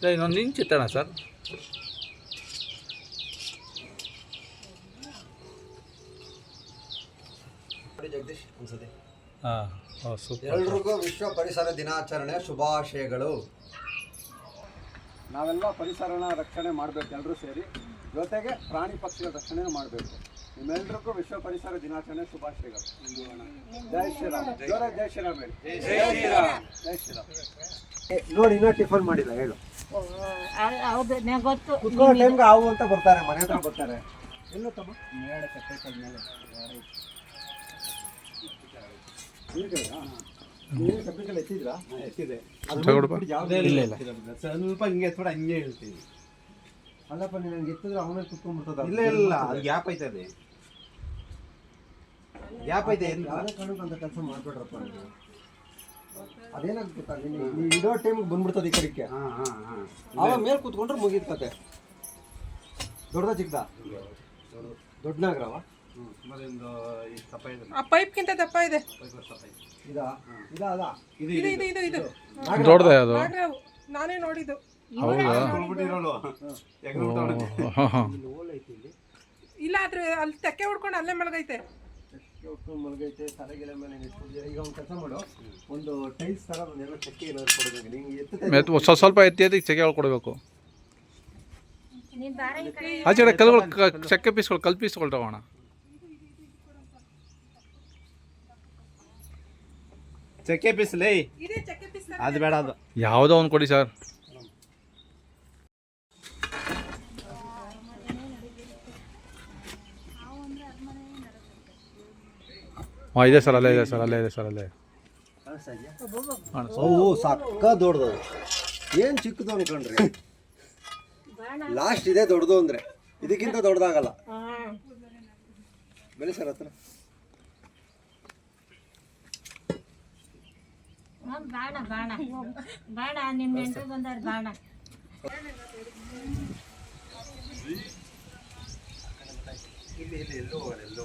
Sir ಇನ್ನೊಂದು inch ಇತ್ತಣ sir Jagadish ಅನ್ಸುತ್ತೆ ಹಾಂ ಓ ಸೂಪರ್ ಎಲ್ರಿಗೂ ವಿಶ್ವ ಪರಿಸರ ದಿನಾಚರಣೆ ಶುಭಾಶಯಗಳು. ನಾವೆಲ್ಲ ಪರಿಸರನ ರಕ್ಷಣೆ ಮಾಡಬೇಕು ಎಲ್ಲರೂ ಸೇರಿ. ಜೊತೆಗೆ ಪ್ರಾಣಿ ಪಕ್ಷಿಗಳ ರಕ್ಷಣೆ ಮಾಡಬೇಕು. ನಿಮ್ಮೆಲ್ರಿಗೂ ವಿಶ್ವ ಪರಿಸರ ದಿನಾಚರಣೆ ಶುಭಾಶಯಗಳು. ಜೈ ಶ್ರೀರಾಮ್. ಜೋರ ಜೈ ಶ್ರೀರಾಮ್ ಹೇಳಿ. ಜೈ ಶ್ರೀರಾಮ್. ಜೈ ಶ್ರೀರಾಮ್. ನೋಡಿ ಇನ್ನೂ ಟಿಫನ್ ಮಾಡಿಲ್ಲ ಹೇಳು. ಹೌದು ನಂಗೆ ಗೊತ್ತು. ಕುತ್ಕೊಳ್ಳೋ ಟೈಮ್ಗೆ ಹಾವು ಅಂತ ಬರ್ತಾರೆ ಮನೆ ಹತ್ರ ಬರ್ತಾರೆ. ಎಲ್ಲೋ ತಮ್ಮ ಇಲ್ಲ ಸ್ವಲ್ಪ ಹಿಂಗೆ ಎತ್ಬಿಡ ಹಂಗೆ ಹೇಳ್ತೀವಿ ಅಲ್ಲಪ್ಪ ನೀನು ಹಂಗೆ ಎತ್ತಿದ್ರೆ ಅವನೇ ಕುತ್ಕೊಂಡ್ಬಿಡ್ತದ. ಇಲ್ಲ ಇಲ್ಲ. ಅದು ಗ್ಯಾಪ್ ಐತದೆ ಗ್ಯಾಪ್ ಐತೆ ಅಂತ ಕೆಲಸ ಮಾಡ್ಬೇಡ್ರಪ್ಪ ನೀವು. ಅದೇನಾಗುತ್ತೆ ನೀನು ಇಡೋ ಟೈಮಿಗೆ ಬಂದ್ಬಿಡ್ತದೆ ಈ ಕಡೆಗೆ. ಹಾ ಹಾ ಹಾ. ಅವ ಮೇಲೆ ಕೂತ್ಕೊಂಡ್ರೆ ಮುಗಿದ ಕತೆ. ದೊಡ್ಡದ ಚಿಕ್ಕದ? ದೊಡ್ಡ ನಾಗರವ? ಒಂದು ಇಷ್ಟು ದಪ್ಪ ಇದೆ ಆ ಪೈಪ್ಗಿಂತ ದಪ್ಪ ಇದೆ. ಸ್ವಲ್ಪ ದಪ್ಪ ಇದೆ. ಇದಾ? ಇದಾ ಅದ? ಇದು ಇದು ಇದು ಇದು ಇದು ದೊಡ್ಡದೇ ಅದು. ನಾಗರಾವು. ನಾನೇ ನೋಡಿದ್ದು. ಹೌದಾ? ಕೊಡ್ಬಿಟ್ಟಿರೋಳು ಎಗ್ದ್ಬಿಟ್ಟವ್ಳೆ. ಹಾಂ ಹಾಂ. ಇಲ್ಲಿ ಇಲ್ಲಿ. ಇಲ್ಲ ಆದ್ರೆ ಅಲ್ಲಿ ತೆಕ್ಕೆ ಹೊಡ್ಕೊಂಡು ಅಲ್ಲೇ ಮಲಗೈತೆ. ಮಲಗೈತೆ ತಲೆಗೆಲೆ ಮೇಲೆ. ಈಗ ಒಂದು ಕೆಲಸ ಮಾಡು. ಒಂದು ಟೈಲ್ಸ್ ತರ ಒಂದೆಲ್ಲ ಚಕ್ಕೆ ಏನಾದ್ರು ಕೊಡಬೇಕು. ನಿಂಗೆ ಎತ್ತ ಸ್ವಲ್ಪ ಸ್ವಲ್ಪ ಎತ್ತಿ ಎತ್ತಿ ಚಕ್ಕೆ ಕೊಡಬೇಕು. ಆಚೆ ಕಲ್ಗಳು ಚಕ್ಕೆ ಪೀಸ್ಗಳು ಕಲ್ ಪೀಸ್ಗಳು ತಗೋಣ. ಚಕ್ಕೆ ಪೀಸ್ಲೇ ಇದೇ ಚಕ್ಕೆ ಪೀಸ್ ಅದು ಬೇಡ ಅದು. ಯಾವುದೋ ಒಂದು ಕೊಡಿ ಸರ್. ಹಾಂ ಇದೆ ಸರ್ ಅಲ್ಲೇ ಇದೆ ಸರ್ ಅಲ್ಲೇ ಇದೆ ಸರ್ ಅಲ್ಲೇ ಸಕ್ಕ ದೊಡ್ಡದು. ಏನ್ ಚಿಕ್ಕದು ಅನ್ಕೊಂಡ್ರಿ ಲಾಸ್ಟ್ ಇದೆ ದೊಡ್ಡದು ಅಂದ್ರೆ. ಇದಕ್ಕಿಂತ ದೊಡ್ಡದಾಗಲ್ಲ. ಬೆಳೆ ಸರ್ ಹತ್ರ. ಬಾಣ ಬಾಣ ಬಾಣ ನಿಮ್ಮ ನೆಂಟರು ಬಂದಾರ ಬಾಣ ಇಲ್ಲಿ ಇಲ್ಲಿ ಎಲ್ಲೋ ಎಲ್ಲೋ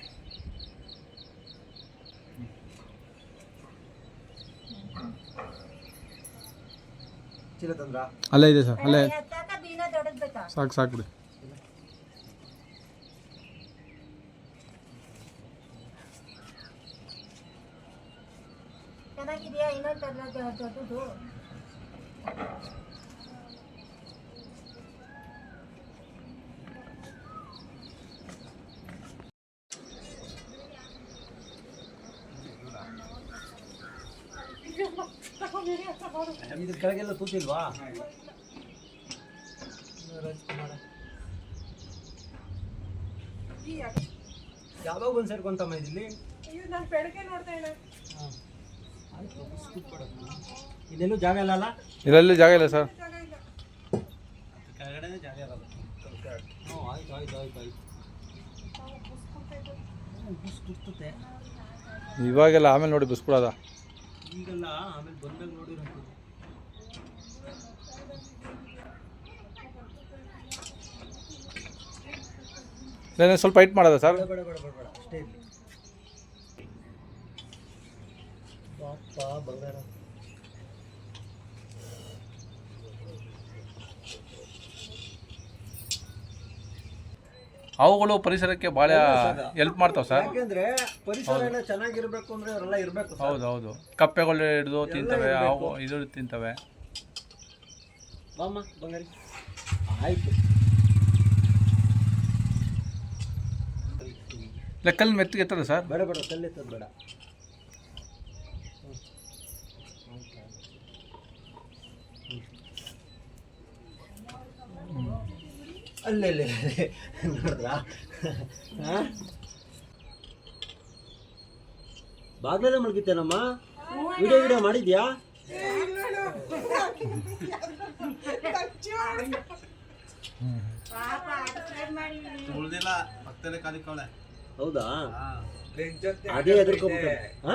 ಅಲ್ಲೇ ಇದೆ ಸರ್ ಅಲ್ಲೇ. ಸಾಕು ಸಾಕು ಬಿಡಿ ಚೆನ್ನಾಗಿದೆಯಾ? ಇನ್ನೊಂದು ದೊಡ್ಡದು ಇದು ಕೆಳಗೆಲ್ಲ ತೂತಿಲ್ವಾ? ಈ ಯಾವಾಗ ಬಂದು ಸೇರ್ಕೊಂತಮ್ಮ ಇಲ್ಲಿ ಅಯ್ಯೋ ನಾನು ಬೆಳಗ್ಗೆ ಇಲ್ಲೆಲ್ಲೂ ಜಾಗ ಇಲ್ಲ ಅಲ್ಲ? ಇದರಲ್ಲಿ ಜಾಗ ಇಲ್ಲ ಸರ್. ಜಾಗ ಇಲ್ಲ. ಕೆಳಗಡೆ ಜಾಗ ಇರಲ್ಲ ಹ್ಞೂ ಆಯ್ತು ಆಯ್ತು ಆಯ್ತು ಆಯ್ತು. ಇವಾಗೆಲ್ಲ ಆಮೇಲೆ ನೋಡಿ ಬಿಸ್ಬಿಡೋದ ಈಗಲ್ಲ ಆಮೇಲೆ ಬಂದಾಗ ನೋಡಿರೋ ನಾನು ಸ್ವಲ್ಪ ಹೈಟ್ ಮಾಡೋದ ಸರ್? ಅಷ್ಟೇ ಅವುಗಳು ಪರಿಸರಕ್ಕೆ ಭಾಳ ಹೆಲ್ಪ್ ಮಾಡ್ತಾವೆ ಸರ್. ಯಾಕೆಂದ್ರೆ ಪರಿಸರ ಎಲ್ಲ ಚೆನ್ನಾಗಿರ್ಬೇಕು ಅಂದ್ರೆ ಅವರೆಲ್ಲ ಇರ್ಬೇಕು ಹೌದು ಹೌದು. ಕಪ್ಪೆಗಳು ಹಿಡಿದು ತಿಂತವೆ ಅವು ಇದು ತಿಂತವೆ. ಆಯ್ತು. ಲೆಕ್ಕಲ್ಲಿ ಮೆತ್ತಿಗೆ ಎತ್ತದ ಸರ್? ಬೇಡ ಬೇಡ ಕಲ್ಲೆತ್ತದ ಬೇಡ. ಅಲ್ಲೇ ಅಲ್ಲೇ ನೋಡಿದ್ರಾ? ಬಾಗ್ಲಲ್ಲೇ ಮಲಗಿತ್ತೇನಮ್ಮ ವಿಡಿಯೋ ವಿಡಿಯೋ ಮಾಡಿದ್ಯಾ? ಪಾಪ ಸಬ್ಸ್ಕ್ರೈಬ್ ಮಾಡಿ ಉಳ್ದಿಲ್ಲ ಪಕ್ಕದಲ್ಲೇ ಕಾಲಿಕ್ಕವಳೆ ಹೌದಾ ಹಾ ಅದೇ ಎದುರ್ಕೊಂಡ್ಬಿಟ್ಟೆ ಹಾ?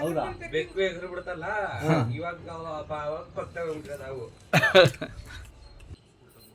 ಹೌದಾ? ಬೆಕ್ಕು. ಎಗರು ಬಿಡ್ತಲ್ಲ? ಇವಾಗ ಪಕ್ಕ ಹೋಗ್ಬಿಟ್ರೆ ನಾವು.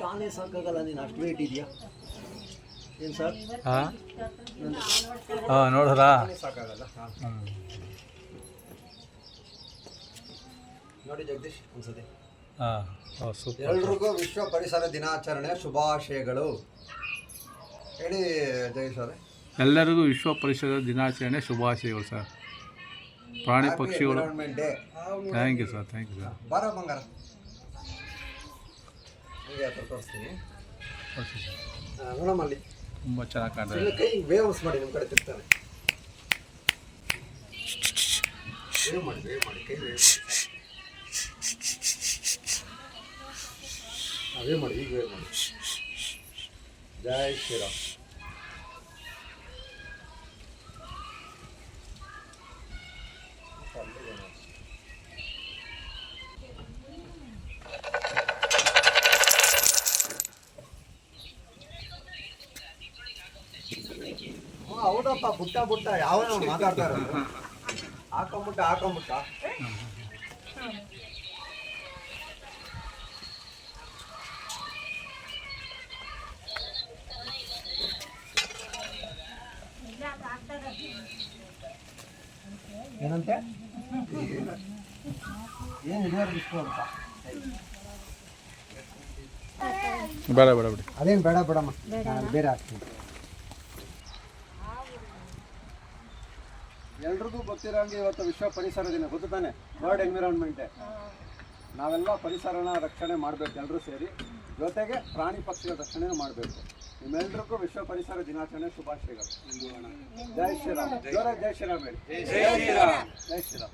ತಾನೇ ಸಾಕಾಗಲ್ಲ ನೀನು ಅಷ್ಟು ವೇಟ್ ಇದೆಯಾ? ಏನು ಸರ್? ಹಾಂ? ಹಾಂ ನೋಡಿದ್ರಾ? ಸಾಕಾಗಲ್ಲ ಹಾಂ. ನೋಡಿ ಜಗದೀಶ್ ಒಂದ್ಸತಿ. ಹಾಂ ಸೂಪರ್. ಎಲ್ರಿಗೂ ವಿಶ್ವ ಪರಿಸರ ದಿನಾಚರಣೆ ಶುಭಾಶಯಗಳು. ಹೇಳಿ ಜಗದೀಶ್ ಅವರೇ. ಎಲ್ಲರಿಗೂ ವಿಶ್ವ ಪರಿಸರ ದಿನಾಚರಣೆ ಶುಭಾಶಯಗಳು ಸರ್. ಪ್ರಾಣಿ ಪಕ್ಷಿಗಳು. Thank you sir thank you sir ಬಾರ ಬಂಗಾರ. ಹಂಗೆ ಹತ್ರ ತೋರಿಸ್ತೀನಿ ಆ, ನೋಡಮ್ಮ ಅಲ್ಲಿ ತುಂಬ ಚೆನ್ನಾಗಿ ಕಾಣ್ತದೆ ಇಲ್ಲಿ ಕೈ ವೇವ್ಸ್ ಮಾಡಿ ನಿಮ್ಮ ಕಡೆ ತಿರ್ತಾರೆ ವೇವ್ ಮಾಡಿ ವೇವ್ ಮಾಡಿ ಕೈ ವೇವ್ ವೇವ್ ಮಾಡಿ ಈಗ ವೇವ್ ಮಾಡಿ. ಜೈ ಶ್ರೀರಾಮ್. ಹೌದಪ್ಪ ಬುಟ್ಟ ಬುಟ್ಟ ಯಾವ ಮಾತಾಡ್ತಾರೆ. ಹಾಕೊಂಬಿಟ್ಟ ಹಾಕೊಂಬಿಟ್ಟ. ಏನಂತೆ? ಏನು ಇದುವರೆಗೆ ಇಷ್ಟು ಅಂತ. ಬೇಡ ಬೇಡ ಬಿಡಿ. ಅದೇನು ಬೇಡ ಬೇಡಮ್ಮ. ಬೇರೆ ಹಾಕ್ತೀನಿ. ಎಲ್ರಿಗೂ ಗೊತ್ತಿರೋಂಗೆ ಇವತ್ತು ವಿಶ್ವ ಪರಿಸರ ದಿನ ಗೊತ್ತು ತಾನೆ? ವರ್ಲ್ಡ್ ಎನ್ವಿರಾನ್ಮೆಂಟ್ ಡೇ ನಾವೆಲ್ಲ ಪರಿಸರನ ರಕ್ಷಣೆ ಮಾಡಬೇಕು ಎಲ್ಲರೂ ಸೇರಿ. ಜೊತೆಗೆ ಪ್ರಾಣಿ ಪಕ್ಷಿಗಳ ರಕ್ಷಣೆ ಮಾಡಬೇಕು. ನಿಮ್ಮೆಲ್ಲರಿಗೂ ವಿಶ್ವ ಪರಿಸರ ದಿನಾಚರಣೆ ಶುಭಾಶಯಗಳು. ಜೈ ಶ್ರೀರಾಮ್. ಜೈ ಶ್ರೀರಾಮ್ ಹೇಳಿ. ಜೈ ಶ್ರೀರಾಮ್. ಜೈ ಶ್ರೀರಾಮ್.